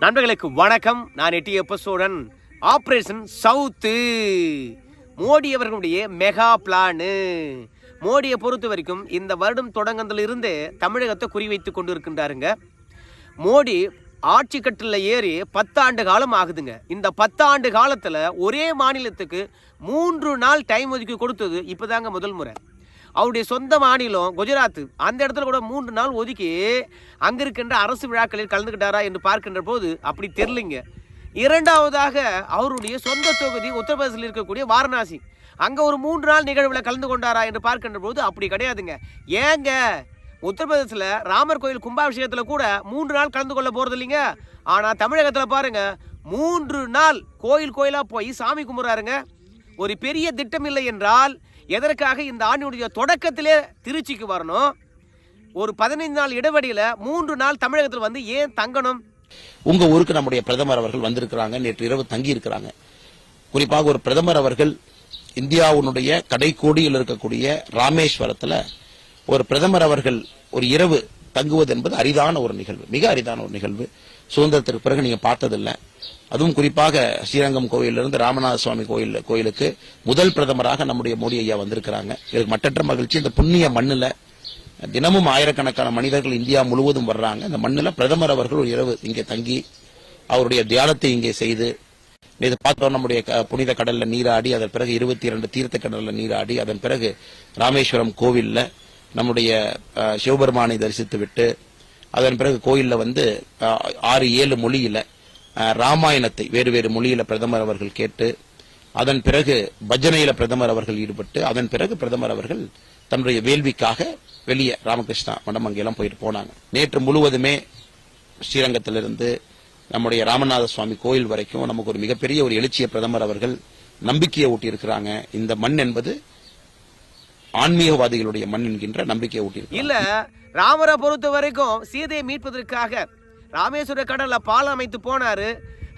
நண்பர்களுக்கு வணக்கம். நான் எட்டி எபிசோடன் ஆப்ரேஷன் சவுத்து. மோடி அவர்களுடைய மெகா பிளானு. மோடியை பொறுத்த வரைக்கும் இந்த வருடம் தொடங்கத்திலிருந்து தமிழகத்தை குறிவைத்து கொண்டு இருக்கின்றாருங்க மோடி ஆட்சி கட்டில் ஏறி பத்தாண்டு காலம் ஆகுதுங்க. இந்த பத்தாண்டு காலத்தில் ஒரே மாநிலத்துக்கு மூன்று நாள் டைம் ஒதுக்கி கொடுத்தது இப்போதாங்க முதல் முறை. அவருடைய சொந்த மாநிலம் குஜராத். அந்த இடத்துல கூட மூன்று நாள் ஒதுக்கி அங்கே இருக்கின்ற அரசு விழாக்களில் கலந்துக்கிட்டாரா என்று பார்க்கின்ற போது அப்படி தெரிலிங்க இரண்டாவதாக அவருடைய சொந்த தொகுதி உத்தரப்பிரதேசத்தில் இருக்கக்கூடிய வாரணாசி. அங்கே ஒரு மூன்று நாள் நிகழ்வில் கலந்து கொண்டாரா என்று பார்க்கின்ற போது அப்படி கிடையாதுங்க. ஏங்க? உத்தரப்பிரதேசத்தில் ராமர் கோயில் கும்பாபிஷேகத்தில் கூட மூன்று நாள் கலந்து கொள்ள போகிறது இல்லைங்க. ஆனால் தமிழகத்தில் பாருங்க மூன்று நாள் கோயில் கோயிலாக போய் சாமி கும்பிட்றாருங்க. ஒரு பெரிய திட்டம் இல்லை என்றால் எதற்காக இந்த ஆண்டினுடைய தொடக்கத்திலே திருச்சிக்கு வரணும்? ஒரு பதினைந்து நாள் இடைவெளியில் மூன்று நாள் தமிழகத்தில் வந்து ஏன் தங்கணும்? உங்க ஊருக்கு நம்முடைய பிரதமர் அவர்கள் வந்திருக்கிறாங்க. நேற்று இரவு தங்கி இருக்கிறாங்க குறிப்பாக ஒரு பிரதமர் அவர்கள் இந்தியாவுடைய கடைக்கோடியில் இருக்கக்கூடிய ராமேஸ்வரத்துல ஒரு பிரதமர் அவர்கள் ஒரு இரவு தங்குவது என்பது அரிதான ஒரு நிகழ்வு மிக அரிதான ஒரு நிகழ்வு. சுதந்திரத்திற்கு பிறகு நீங்க பார்த்ததில்ல. அதுவும் குறிப்பாக ஸ்ரீரங்கம் கோயிலிருந்து ராமநாத சுவாமி கோயில் கோயிலுக்கு முதல் பிரதமராக நம்முடைய மோடி ஐயா வந்திருக்கிறாங்க. இதுக்கு மட்டற்ற மகிழ்ச்சி இந்த புண்ணிய மண்ணில் தினமும் ஆயிரக்கணக்கான மனிதர்கள் இந்தியா முழுவதும் வர்றாங்க. இந்த மண்ணில் பிரதமர் அவர்கள் ஒரு இரவு இங்கே தங்கி அவருடைய தியானத்தை இங்கே செய்து இது பார்த்தோம் நம்முடைய க- புனித கடல்ல நீராடி அதன் பிறகு இருபத்தி இரண்டு தீர்த்த கடல்ல நீராடி அதன் பிறகு ராமேஸ்வரம் கோவில்ல நம்முடைய சிவபெருமானை தரிசித்து விட்டு அதன் பிறகு கோயில்ல வந்து ஆறு ஏழு மொழியில ராமாயணத்தை வேறு வேறு மொழியில பிரதமர் அவர்கள் கேட்டு அதன் பிறகு பஜனையில பிரதமர் அவர்கள் ஈடுபட்டு அதன் பிறகு பிரதமர் அவர்கள் தன்னுடைய வேள்விக்காக வெளியே ராமகிருஷ்ணா மடம் அங்கெல்லாம் போயிட்டு போனாங்க. நேற்று முழுவதுமே ஸ்ரீரங்கத்திலிருந்து நம்முடைய ராமநாத சுவாமி கோயில் வரைக்கும் நமக்கு ஒரு மிகப்பெரிய ஒரு எழுச்சிய பிரதமர் அவர்கள் நம்பிக்கையை ஊட்டியிருக்கிறாங்க. இந்த மண் என்பது ஆன்மீகவாதிகளுடைய மண் என்கின்ற நம்பிக்கையை ஊட்டியிருக்கு இல்ல ராமரை பொறுத்த வரைக்கும் சீதையை மீட்பதற்காக ராமேஸ்வர கடலில் பாலம் அமைத்து போனார்.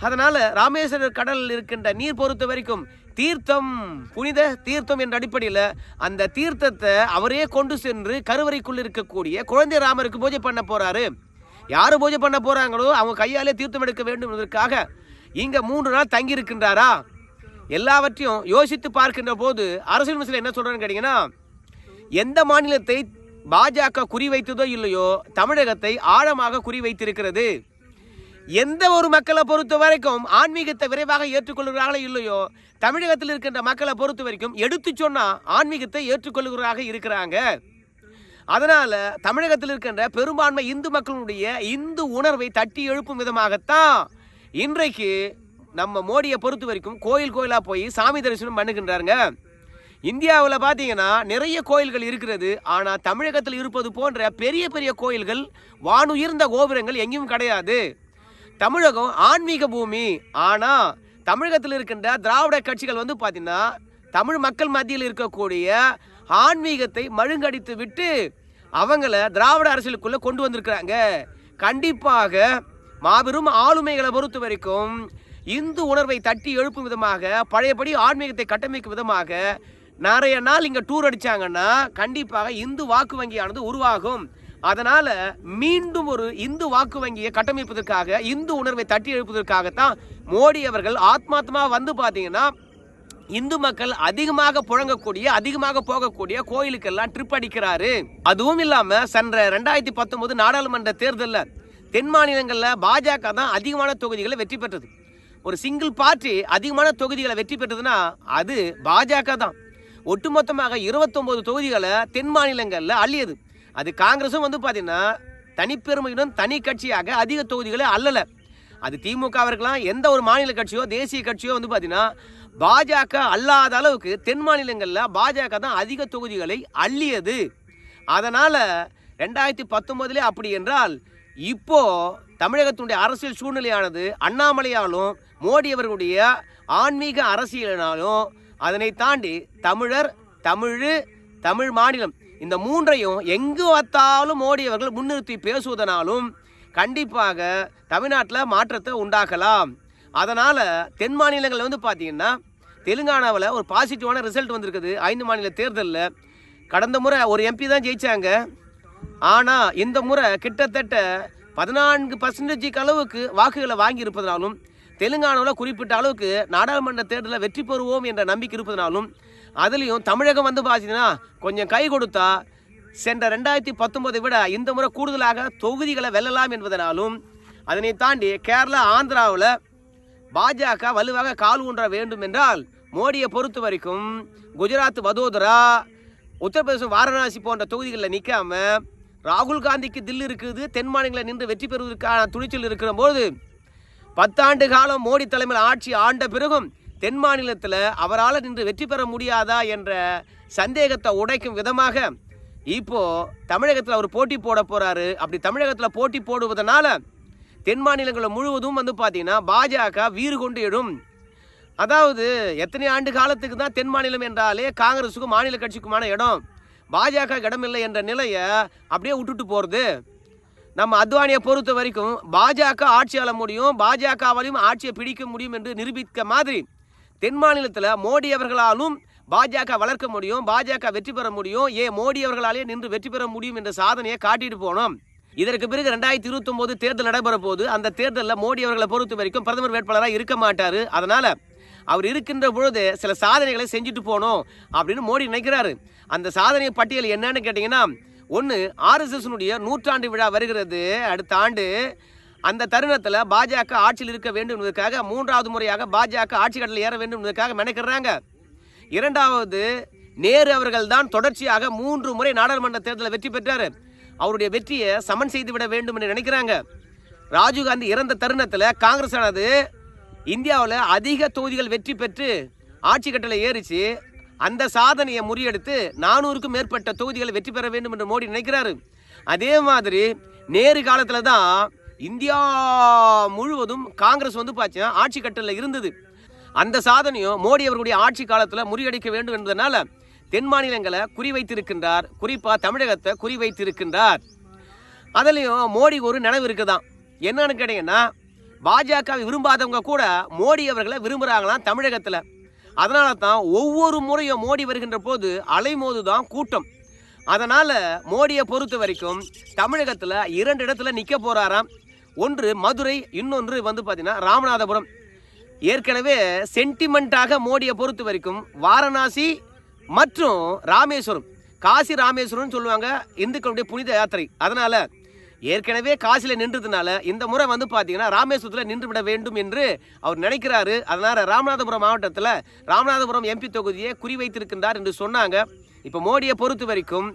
அதனால் ராமேஸ்வர கடலில் இருக்கின்ற நீர் பொறுத்த வரைக்கும் தீர்த்தம் புனித தீர்த்தம் என்ற அடிப்படையில் அந்த தீர்த்தத்தை அவரே கொண்டு சென்று கருவறைக்குள் இருக்கக்கூடிய குழந்தை ராமருக்கு பூஜை பண்ண போகிறாரு யார் பூஜை பண்ண போகிறாங்களோ அவங்க கையாலே தீர்த்தம் எடுக்க வேண்டும் என்பதற்காக இங்கே மூன்று நாள் தங்கி இருக்கின்றாரா? எல்லாவற்றையும் யோசித்து பார்க்கின்ற போது அரசியல் என்ன சொல்கிறேன்னு கேட்டிங்கன்னா எந்த மாநிலத்தை பாஜக குறிவைத்ததோ இல்லையோ தமிழகத்தை ஆழமாக குறிவைத்திருக்கிறது எந்த ஒரு மக்களை பொறுத்த வரைக்கும் ஆன்மீகத்தை விரைவாக ஏற்றுக்கொள்கிறார்களோ இல்லையோ தமிழகத்தில் இருக்கின்ற மக்களை பொறுத்த வரைக்கும் எடுத்து சொன்னால் ஆன்மீகத்தை ஏற்றுக்கொள்கிறாக இருக்கிறாங்க. அதனால் தமிழகத்தில் இருக்கின்ற பெரும்பான்மை இந்து மக்களுடைய இந்து உணர்வை தட்டி எழுப்பும் விதமாகத்தான் இன்றைக்கு நம்ம மோடியை பொறுத்த வரைக்கும் கோயில் கோயிலாக போய் சாமி தரிசனம் பண்ணுகின்றாருங்க. இந்தியாவில் பார்த்தீங்கன்னா நிறைய கோயில்கள் இருக்கிறது. ஆனால் தமிழகத்தில் இருப்பது போன்ற பெரிய பெரிய கோயில்கள் வானுயர்ந்த கோபுரங்கள் எங்கேயும் கிடையாது. தமிழகம் ஆன்மீக பூமி. ஆனால் தமிழகத்தில் இருக்கின்ற திராவிட கட்சிகள் வந்து பார்த்தீங்கன்னா தமிழ் மக்கள் மத்தியில் இருக்கக்கூடிய ஆன்மீகத்தை மழுங்கடித்து விட்டு அவங்கள திராவிட அரசியலுக்குள்ளே கொண்டு வந்திருக்கிறாங்க. கண்டிப்பாக மாபெரும் ஆளுமைகளை பொறுத்த வரைக்கும் இந்து உணர்வை தட்டி எழுப்பும் விதமாக பழையபடி ஆன்மீகத்தை கட்டமைக்கும் விதமாக நிறைய நாள் இங்கே டூர் அடித்தாங்கன்னா கண்டிப்பாக இந்து வாக்கு வங்கியானது உருவாகும். அதனால் மீண்டும் ஒரு இந்து வாக்கு வங்கியை கட்டமைப்பதற்காக இந்து உணர்வை தட்டி எழுப்பதற்காகத்தான் மோடி அவர்கள் ஆத்மாத்மா வந்து பார்த்தீங்கன்னா இந்து மக்கள் அதிகமாக புழங்கக்கூடிய அதிகமாக போகக்கூடிய கோயிலுக்கெல்லாம் ட்ரிப் அடிக்கிறாரு. அதுவும் இல்லாமல் சென்ற ரெண்டாயிரத்தி பத்தொன்பது நாடாளுமன்ற தேர்தலில் தென் மாநிலங்களில் பாஜக தான் அதிகமான தொகுதிகளை வெற்றி பெற்றது. ஒரு சிங்கிள் பார்ட்டி அதிகமான தொகுதிகளை வெற்றி பெற்றதுன்னா அது பாஜக தான். ஒட்டுமொத்தமாக 29 தொகுதிகளை தென் மாநிலங்களில் அள்ளியது. அது காங்கிரஸும் வந்து பார்த்தீங்கன்னா தனிப்பெருமையுடன் தனி கட்சியாக அதிக தொகுதிகளை அள்ளலை அது திமுக இருக்கலாம் எந்த ஒரு மாநில கட்சியோ தேசிய கட்சியோ வந்து பார்த்தீங்கன்னா பாஜக அல்லாத அளவுக்கு தென் மாநிலங்களில் பாஜக தான் அதிக தொகுதிகளை அள்ளியது. அதனால் ரெண்டாயிரத்தி பத்தொம்போதுலே அப்படி என்றால் இப்போ தமிழகத்தினுடைய அரசியல் சூழ்நிலையானது அண்ணாமலையாலும் மோடி அவர்களுடைய ஆன்மீக அரசியலினாலும் அதனை தாண்டி தமிழர் தமிழ் தமிழ் மாநிலம் இந்த மூன்றையும் எங்கு பார்த்தாலும் மோடியவர்கள் முன்னிறுத்தி பேசுவதனாலும் கண்டிப்பாக தமிழ்நாட்டில் மாற்றத்தை உண்டாக்கலாம். அதனால் தென் மாநிலங்களில் வந்து பார்த்தீங்கன்னா தெலுங்கானாவில் ஒரு பாசிட்டிவான ரிசல்ட் வந்திருக்குது. ஐந்து மாநில தேர்தலில். கடந்த முறை ஒரு எம்பி தான் ஜெயித்தாங்க ஆனால் இந்த முறை கிட்டத்தட்ட பதினான்கு பர்சன்டேஜுக்கு அளவுக்கு வாக்குகளை வாங்கியிருப்பதனாலும் தெலுங்கானாவில் குறிப்பிட்ட அளவுக்கு நாடாளுமன்ற தேர்தலில் வெற்றி பெறுவோம் என்ற நம்பிக்கை இருப்பதனாலும் அதுலேயும் தமிழகம் வந்து பார்த்தீங்கன்னா கொஞ்சம் கை கொடுத்தா சென்ற ரெண்டாயிரத்தி பத்தொன்பதை விட இந்த முறை கூடுதலாக தொகுதிகளை வெல்லலாம் என்பதனாலும் அதனை தாண்டி கேரளா ஆந்திராவில் பாஜக வலுவாக கால் ஊன்ற வேண்டும் என்றால் மோடியை பொறுத்த வரைக்கும் குஜராத் வதோதரா உத்தரப்பிரதேசம் வாரணாசி போன்ற தொகுதிகளில் நிற்காம ராகுல் காந்திக்கு தில்லு இருக்குது தென் மாநிலங்களில் நின்று வெற்றி பெறுவதற்கான துணிச்சல் இருக்கிற போது பத்தாண்டு காலம் மோடி தலைமையில் ஆட்சி ஆண்ட பிறகும் தென் மாநிலத்தில் அவரால் நின்று வெற்றி பெற முடியாதா என்ற சந்தேகத்தை உடைக்கும் விதமாக இப்போ தமிழகத்தில் அவர் போட்டி போட போகிறாரு அப்படி தமிழகத்தில் போட்டி போடுவதனால தென் மாநிலங்களில் முழுவதும் வந்து பார்த்தீங்கன்னா பாஜக வீறு கொண்டு இடும் அதாவது எத்தனை ஆண்டு காலத்துக்கு தான் தென் மாநிலம் என்றாலே காங்கிரஸுக்கும் மாநில கட்சிக்குமான இடம். பாஜக இடமில்லை என்ற நிலையை அப்படியே விட்டுட்டு போகிறது நம்ம அத்வானியை பொறுத்த வரைக்கும் பாஜக ஆட்சி ஆள முடியும் பாஜகவாலையும் ஆட்சியை பிடிக்க முடியும் என்று நிரூபிக்க மாதிரி தென் மாநிலத்தில் மோடி அவர்களாலும் பாஜக வளர்க்க முடியும் பாஜக வெற்றி பெற முடியும். ஏன் மோடி அவர்களாலே நின்று வெற்றி பெற முடியும் என்ற சாதனையை காட்டிட்டு போனோம். இதற்கு பிறகு ரெண்டாயிரத்தி இருபத்தொம்போது தேர்தல் நடைபெற போது அந்த தேர்தலில் மோடி அவர்களை பொறுத்த வரைக்கும் பிரதமர் வேட்பாளராக இருக்க மாட்டார். அதனால் அவர் இருக்கின்ற பொழுது சில சாதனைகளை செஞ்சுட்டு போகணும் அப்படின்னு மோடி நினைக்கிறாரு. அந்த சாதனை பட்டியல் என்னன்னு கேட்டிங்கன்னா ஒன்று ஆர்எஸ்எஸ்னுடைய நூற்றாண்டு விழா வருகிறது. அடுத்த ஆண்டு அந்த தருணத்தில் பாஜக ஆட்சியில் இருக்க வேண்டும் என்பதற்காக மூன்றாவது முறையாக பாஜக ஆட்சி கடலில் ஏற வேண்டும் என்பதற்காக நினைக்கிறாங்க இரண்டாவது நேரு அவர்கள் தான் தொடர்ச்சியாக மூன்று முறை நாடாளுமன்ற தேர்தலில் வெற்றி பெற்றார். அவருடைய வெற்றியை சமன் செய்து விட வேண்டும் என்று நினைக்கிறாங்க ராஜீவ்காந்தி இறந்த தருணத்தில் காங்கிரஸ் ஆனது இந்தியாவில் அதிக தொகுதிகள் வெற்றி பெற்று ஆட்சி கட்டளை ஏறிச்சு. அந்த சாதனையை முறியடித்து நானூறுக்கும் மேற்பட்ட தொகுதிகளை வெற்றி பெற வேண்டும் என்று மோடி நினைக்கிறாரு. அதே மாதிரி நேரு காலத்தில் தான் இந்தியா முழுவதும் காங்கிரஸ் வந்து பார்த்தீங்கன்னா ஆட்சி கட்டளில் இருந்தது. அந்த சாதனையும் மோடி அவர்களுடைய ஆட்சி காலத்தில் முறியடிக்க வேண்டும் என்பதனால தென் மாநிலங்களை குறிவைத்திருக்கின்றார். குறிப்பாக தமிழகத்தை குறிவைத்திருக்கின்றார். அதுலேயும் மோடி ஒரு நினைவு இருக்குதான். என்னன்னு கேட்டிங்கன்னா பாஜகவை விரும்பாதவங்க கூட மோடி அவர்களை விரும்புகிறாங்களாம் தமிழகத்தில். அதனால தான் ஒவ்வொரு முறையும் மோடி வருகின்ற போது அலைமோது தான் கூட்டம். அதனால் மோடியை பொறுத்த வரைக்கும் தமிழகத்தில் இரண்டு இடத்துல நிற்க போகிறாராம் ஒன்று மதுரை இன்னொன்று வந்து பார்த்தீங்கன்னா ராமநாதபுரம். ஏற்கனவே சென்டிமெண்ட்டாக மோடியை பொறுத்த வரைக்கும் வாரணாசி மற்றும் ராமேஸ்வரம் காசி ராமேஸ்வரம்னு சொல்லுவாங்க இந்துக்களுடைய புனித யாத்திரை. அதனால் ஏற்கனவே காசியில் நின்றதுனால இந்த முறை வந்து பார்த்தீங்கன்னா ராமேஸ்வரத்தில் நின்று விட வேண்டும் என்று அவர் நினைக்கிறாரு. அதனால் ராமநாதபுரம் மாவட்டத்தில் ராமநாதபுரம் எம்பி தொகுதியை குறிவைத்திருக்கின்றார் என்று சொன்னாங்க. இப்போ மோடியை பொறுத்த வரைக்கும்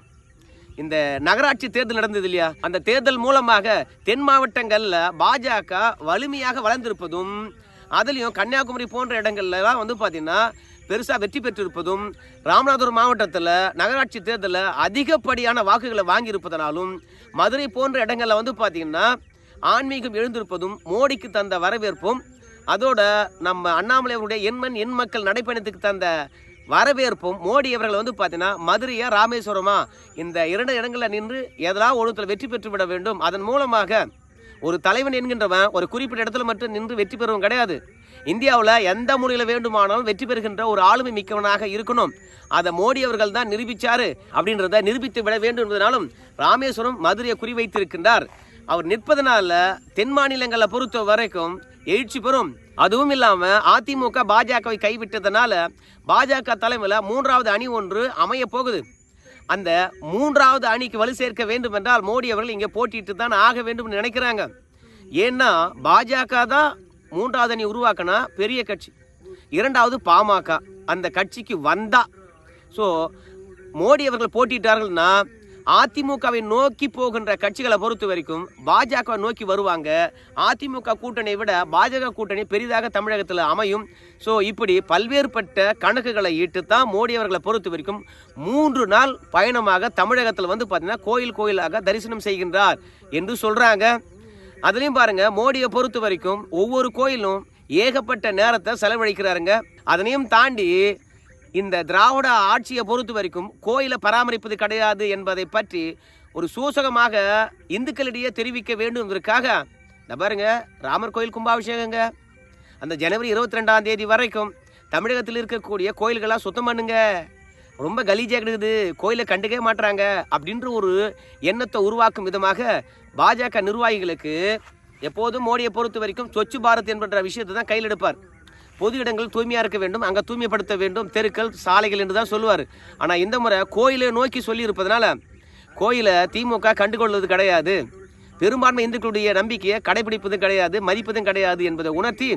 இந்த நகராட்சி தேர்தல் நடந்தது இல்லையா? அந்த தேர்தல் மூலமாக தென் மாவட்டங்களில் பாஜக வலிமையாக வளர்ந்திருப்பதும் அதுலேயும் கன்னியாகுமரி போன்ற இடங்கள்லாம் வந்து பார்த்தீங்கன்னா பெருசாக வெற்றி பெற்றிருப்பதும் ராமநாதபுரம் மாவட்டத்தில் நகராட்சி தேர்தலில் அதிகப்படியான வாக்குகளை வாங்கியிருப்பதனாலும் மதுரை போன்ற இடங்களில் வந்து பார்த்திங்கன்னா ஆன்மீகம் எழுந்திருப்பதும் மோடிக்கு தந்த வரவேற்பும் அதோட நம்ம அண்ணாமலை அவருடைய எண்மண் எண் மக்கள் நடைப்பயணத்துக்கு தந்த வரவேற்பும் மோடி அவர்கள் வந்து பார்த்தீங்கன்னா மதுரையா ராமேஸ்வரமா இந்த இரண்டு இடங்களில் நின்று எதனால் ஒருத்தர் வெற்றி பெற்று விட வேண்டும். அதன் மூலமாக ஒரு தலைவன் என்கின்றவன் ஒரு குறிப்பிட்ட இடத்துல மட்டும் நின்று வெற்றி பெறுவன் கிடையாது. இந்தியாவில் எந்த மொழியில் வேண்டுமானாலும் வெற்றி பெறுகின்ற ஒரு ஆளுமை மிக்கவனாக இருக்கணும். அதை மோடி அவர்கள் தான் நிரூபிச்சாரு அப்படின்றத நிரூபித்து விட வேண்டும் என்பதனாலும் ராமேஸ்வரம் மதுரையை குறிவைத்திருக்கின்றார். அவர் நிற்பதனால தென் மாநிலங்களை பொறுத்த வரைக்கும் எழுச்சி பெறும். அதுவும் இல்லாமல் அதிமுக பாஜகவை கைவிட்டதனால பாஜக தலைமையில் மூன்றாவது அணி ஒன்று அமைய போகுது. அந்த மூன்றாவது அணிக்கு வலு சேர்க்க வேண்டும் என்றால் மோடி அவர்கள் இங்கே போட்டிட்டு தான் ஆக வேண்டும் நினைக்கிறாங்க. ஏன்னா பாஜக தான் மூன்றாவது அணி உருவாக்கினா பெரிய கட்சி. இரண்டாவது பாமக. அந்த கட்சிக்கு வந்தா. ஸோ மோடி அவர்கள் போட்டிட்டார்கள்னா அதிமுகவை நோக்கி போகின்ற கட்சிகளை பொறுத்த வரைக்கும் பாஜக நோக்கி வருவாங்க. அதிமுக கூட்டணியை விட பாஜக கூட்டணி பெரிதாக தமிழகத்தில் அமையும். ஸோ இப்படி பல்வேறுபட்ட கணக்குகளை ஈட்டு தான் மோடி அவர்களை பொறுத்த வரைக்கும் மூன்று நாள் பயணமாக தமிழகத்தில் வந்து பார்த்தீங்கன்னா கோயில் கோயிலாக தரிசனம் செய்கின்றார் என்று சொல்கிறாங்க அதுலேயும் பாருங்க மோடியை பொறுத்த வரைக்கும் ஒவ்வொரு கோயிலும் ஏகப்பட்ட நேரத்தை செலவழிக்கிறாருங்க. அதனையும் தாண்டி இந்த திராவிட ஆட்சியை பொறுத்த வரைக்கும் கோயிலை பராமரிப்பது கிடையாது என்பதை பற்றி ஒரு சூசகமாக இந்துக்களிடையே தெரிவிக்க வேண்டும் என்பதற்காக இந்த பாருங்க ராமர் கோயில் கும்பாபிஷேகங்க. அந்த ஜனவரி இருபத்தி ரெண்டாம் தேதி வரைக்கும் தமிழகத்தில் இருக்கக்கூடிய கோயில்களாக சுத்தம் பண்ணுங்க. ரொம்ப கலீஜாக கிடக்குது கோயிலை கண்டுக்கவே மாட்றாங்க அப்படின்ற ஒரு எண்ணத்தை உருவாக்கும் விதமாக பாஜக நிர்வாகிகளுக்கு எப்போதும் மோடியை பொறுத்த வரைக்கும் சொச்சு பாரத் என்கின்ற விஷயத்தை தான் கையில் எடுப்பார். பொது இடங்கள் தூய்மையாக இருக்க வேண்டும் அங்கே தூய்மைப்படுத்த வேண்டும் தெருக்கள் சாலைகள் என்று தான் சொல்லுவார். ஆனால் இந்த முறை கோயிலை நோக்கி சொல்லியிருப்பதனால கோயிலை திமுக கண்டுகொள்வது கிடையாது. பெரும்பான்மை இந்துக்களுடைய நம்பிக்கையை கடைபிடிப்பதும் கிடையாது மதிப்பதும் கிடையாது என்பதை உணர்த்தி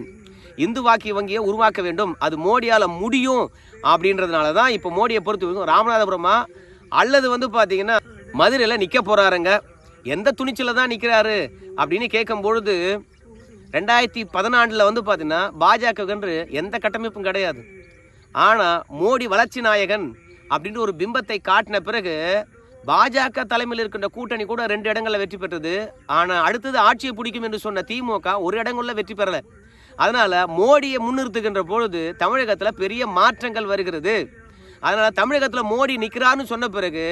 இந்து வாக்கிய வங்கியை உருவாக்க வேண்டும். அது மோடியால் முடியும் அப்படின்றதுனால தான் இப்போ மோடியை பொறுத்த வரைக்கும் ராமநாதபுரமா அல்லது வந்து பார்த்தீங்கன்னா மதுரையில் நிற்க போகிறாருங்க எந்த துணிச்சலில் தான் நிற்கிறாரு அப்படின்னு கேட்கும் பொழுது ரெண்டாயிரத்தி பதினாண்டில் வந்து பார்த்தீங்கன்னா பாஜகவென்று எந்த கட்டமைப்பும் கிடையாது. ஆனால் மோடி வளர்ச்சி நாயகன் அப்படின்ற ஒரு பிம்பத்தை காட்டின பிறகு பாஜக தலைமையில் இருக்கின்ற கூட்டணி கூட ரெண்டு இடங்களில் வெற்றி பெற்றது. ஆனால் அடுத்தது ஆட்சியை பிடிக்கும் என்று சொன்ன திமுக ஒரு இடங்களில் வெற்றி பெறலை. அதனால் மோடியை முன்னிறுத்துகின்ற பொழுது தமிழகத்தில் பெரிய மாற்றங்கள் வருகிறது. அதனால் தமிழகத்தில் மோடி நிற்கிறான்னு சொன்ன பிறகு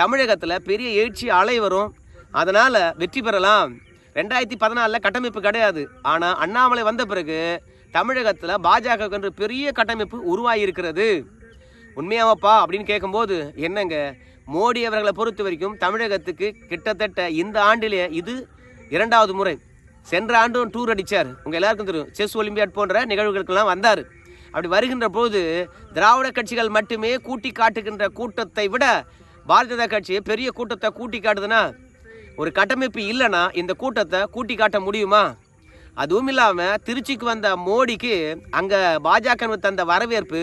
தமிழகத்தில் பெரிய எழுச்சி அலை வரும் அதனால் வெற்றி பெறலாம். ரெண்டாயிரத்தி பதினாலில் கட்டமைப்பு கிடையாது. ஆனால் அண்ணாமலை வந்த பிறகு தமிழகத்தில் பாஜக என்று பெரிய கட்டமைப்பு உருவாகியிருக்கிறது உண்மையாவப்பா அப்படின்னு கேட்கும்போது என்னங்க? மோடி அவர்களை பொறுத்த வரைக்கும் தமிழகத்துக்கு கிட்டத்தட்ட இந்த ஆண்டிலே இது இரண்டாவது முறை. சென்ற ஆண்டும் டூர் அடித்தார் உங்கள் எல்லாருக்கும் தெரியும். செஸ் ஒலிம்பியாட் போன்ற நிகழ்வுகளுக்கெல்லாம் வந்தார். அப்படி வருகின்ற போது திராவிட கட்சிகள் மட்டுமே கூட்டி காட்டுகின்ற கூட்டத்தை விட பாரதிய ஜனதா கட்சி பெரிய கூட்டத்தை கூட்டி காட்டுதுன்னா ஒரு கட்டமைப்பு இல்லைன்னா இந்த கூட்டத்தை கூட்டி காட்ட முடியுமா? அதுவும் இல்லாமல் திருச்சிக்கு வந்த மோடிக்கு அங்கே பாஜக தந்த வரவேற்பு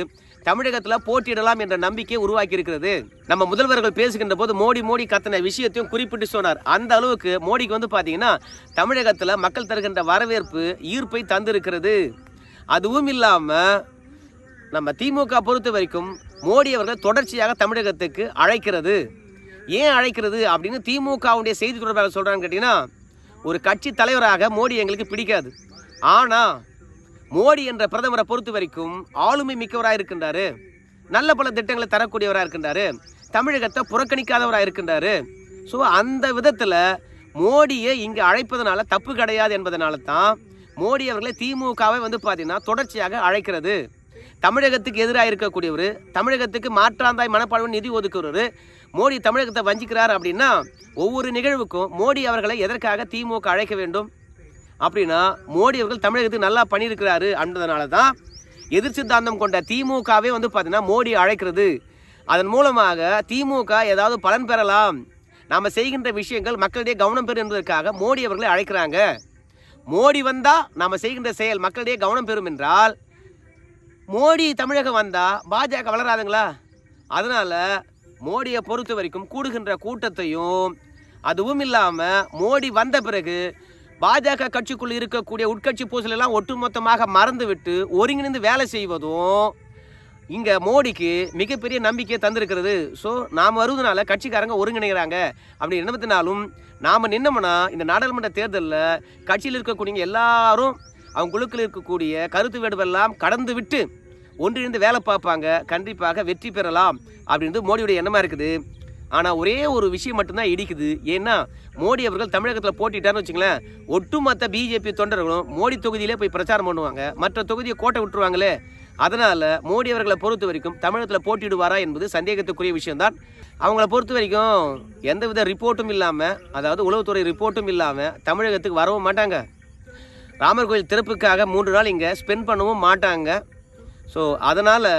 தமிழகத்தில் போட்டியிடலாம் என்ற நம்பிக்கை உருவாக்கி இருக்கிறது நம்ம முதல்வர்கள் பேசுகின்ற போது மோடி மோடி கத்தின விஷயத்தையும் குறிப்பிட்டு சொன்னார். அந்த அளவுக்கு மோடிக்கு வந்து பார்த்தீங்கன்னா தமிழகத்தில் மக்கள் தருகின்ற வரவேற்பு ஈர்ப்பை தந்திருக்கிறது. அதுவும் இல்லாமல் நம்ம திமுக பொறுத்த வரைக்கும் மோடி அவர்கள் தொடர்ச்சியாக தமிழகத்துக்கு அழைக்கிறது. ஏன் அழைக்கிறது அப்படின்னு திமுகவுடைய செய்தி தொடர்பாக சொல்கிறான்னு கேட்டிங்கன்னா ஒரு கட்சி தலைவராக மோடி எங்களுக்கு பிடிக்காது. ஆனால் மோடி என்ற பிரதமரை பொறுத்த வரைக்கும் ஆளுமை மிக்கவராக இருக்கின்றாரு. நல்ல பல திட்டங்களை தரக்கூடியவராக இருக்கின்றாரு. தமிழகத்தை புறக்கணிக்காதவராக இருக்கின்றாரு. ஸோ அந்த விதத்தில் மோடியை இங்கே அழைப்பதனால தப்பு கிடையாது என்பதனால தான் மோடி அவர்களை திமுகவை வந்து பார்த்தீங்கன்னா தொடர்ச்சியாக அழைக்கிறது. தமிழகத்துக்கு எதிராக இருக்கக்கூடியவர் தமிழகத்துக்கு மாற்றாந்தாய் மனப்பாழ்வு நிதி ஒதுக்குறவர் மோடி தமிழகத்தை வஞ்சிக்கிறார் அப்படின்னா ஒவ்வொரு நிகழ்வுக்கும் மோடி அவர்களை எதற்காக திமுக அழைக்க வேண்டும்? அப்படின்னா மோடி அவர்கள் தமிழகத்துக்கு நல்லா பண்ணியிருக்கிறாரு அப்படின்றதுனால தான் எதிர் சித்தாந்தம் கொண்ட திமுகவே வந்து பார்த்தீங்கன்னா மோடி அழைக்கிறது. அதன் மூலமாக திமுக ஏதாவது பலன் பெறலாம். நாம் செய்கின்ற விஷயங்கள் மக்களிடையே கவனம் பெறும் என்பதற்காக மோடி அவர்களை அழைக்கிறாங்க. மோடி வந்தால் நாம் செய்கின்ற செயல் மக்களிடையே கவனம் பெறும் என்றால் மோடி தமிழகம் வந்தால் பாஜக வளராதுங்களா? அதனால் மோடியை பொறுத்த வரைக்கும் கூடுகின்ற கூட்டத்தையும் அதுவும் இல்லாமல் மோடி வந்த பிறகு பாஜக கட்சிக்குள் இருக்கக்கூடிய உட்கட்சி பூசலெல்லாம் ஒட்டுமொத்தமாக மறந்துவிட்டு ஒருங்கிணைந்து வேலை செய்வதும் இங்கே மோடிக்கு மிகப்பெரிய நம்பிக்கையை தந்திருக்கிறது. ஸோ நாம் வருவதனால கட்சிக்காரங்க ஒருங்கிணைகிறாங்க. அப்படி நினைத்தினாலும் நாம் நின்னோம்னா இந்த நாடாளுமன்ற தேர்தலில் கட்சியில் இருக்கக்கூடிய எல்லாரும் அவங்க குழுக்கள் இருக்கக்கூடிய கருத்து வேடுவெல்லாம் கடந்து விட்டு ஒன்றிணைந்து வேலை பார்ப்பாங்க. கண்டிப்பாக வெற்றி பெறலாம் அப்படின்றது மோடியுடைய எண்ணமாக இருக்குது. ஆனால் ஒரே ஒரு விஷயம் மட்டும்தான் இடிக்குது. ஏன்னா மோடி அவர்கள் தமிழகத்தில் போட்டிட்டான்னு வச்சுங்களேன் ஒட்டுமொத்த பிஜேபி தொண்டர்களும் மோடி தொகுதியிலே போய் பிரச்சாரம் பண்ணுவாங்க. மற்ற தொகுதியை கோட்டை விட்டுருவாங்களே. அதனால் மோடி அவர்களை பொறுத்த வரைக்கும் தமிழகத்தில் போட்டிடுவாரா என்பது சந்தேகத்துக்குரிய விஷயம்தான். அவங்கள பொறுத்த வரைக்கும் எந்தவித ரிப்போர்ட்டும் இல்லாமல் அதாவது உளவுத்துறை ரிப்போர்ட்டும் இல்லாமல் தமிழகத்துக்கு வரவும் மாட்டாங்க. ராமர் கோயில் திறப்புக்காக மூன்று நாள் இங்கே ஸ்பெண்ட் பண்ணவும் மாட்டாங்க. ஸோ அதனால்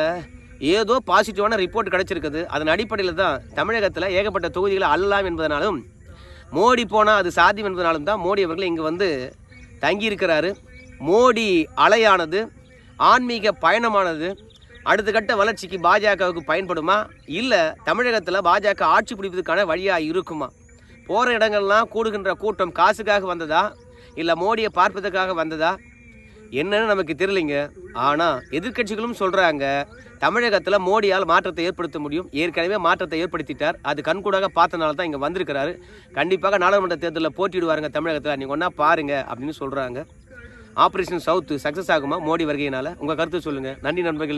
ஏதோ பாசிட்டிவான ரிப்போர்ட் கிடச்சிருக்குது. அதன் அடிப்படையில் தான் தமிழகத்தில் ஏகப்பட்ட தொகுதிகளை அள்ளலாம் என்பதனாலும் மோடி போனால் அது சாத்தியம் என்பதனாலும் தான் மோடி அவர்கள் இங்கே வந்து தங்கியிருக்கிறாரு. மோடி அலையானது ஆன்மீக பயணமானது அடுத்த கட்ட வளர்ச்சிக்கு பாஜகவுக்கு பயன்படுமா? இல்லை தமிழகத்தில் பாஜக ஆட்சி பிடிப்பதற்கான வழியாக இருக்குமா? போகிற இடங்கள்லாம் கூடுகின்ற கூட்டம் காசுக்காக வந்ததா? இல்லை மோடியை பார்ப்பதற்காக வந்ததா? என்னன்னு நமக்கு தெரியலைங்க. ஆனால் எதிர்க்கட்சிகளும் சொல்கிறாங்க தமிழகத்தில் மோடியால் மாற்றத்தை ஏற்படுத்த முடியும். ஏற்கனவே மாற்றத்தை ஏற்படுத்திட்டார். அது கண்கூடாக பார்த்தனால தான் இங்கே வந்திருக்கிறாரு. கண்டிப்பாக நாடாளுமன்ற தேர்தலில் போட்டிடுவாருங்க தமிழகத்தில். நீங்கள் ஒன்றா பாருங்க அப்படின்னு சொல்கிறாங்க ஆப்ரேஷன் சவுத்து சக்ஸஸ் ஆகுமா மோடி வருகையினால்? உங்கள் கருத்து சொல்லுங்கள் நன்றி நண்பர்களே.